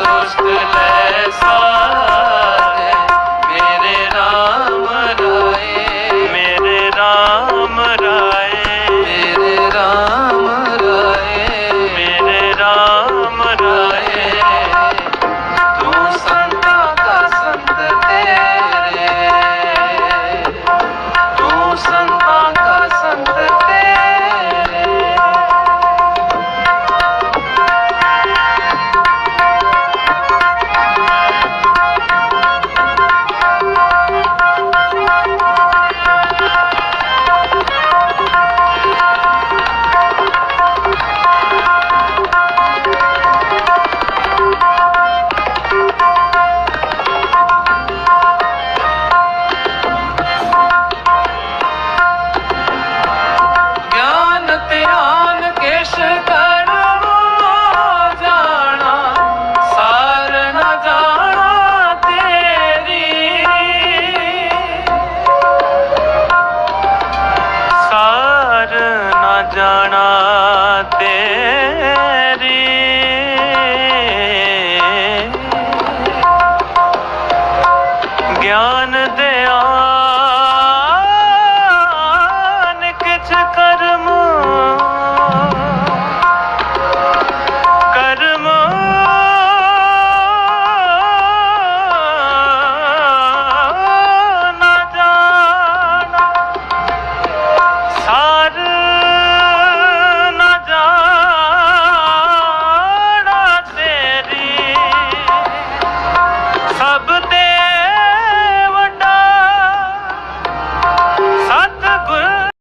दोस्त लैसा ਹਾਰ ਨਾ ਜਾਣਾ ਤੇਰੀ। ਗਿਆਨ ਦੇ ਆ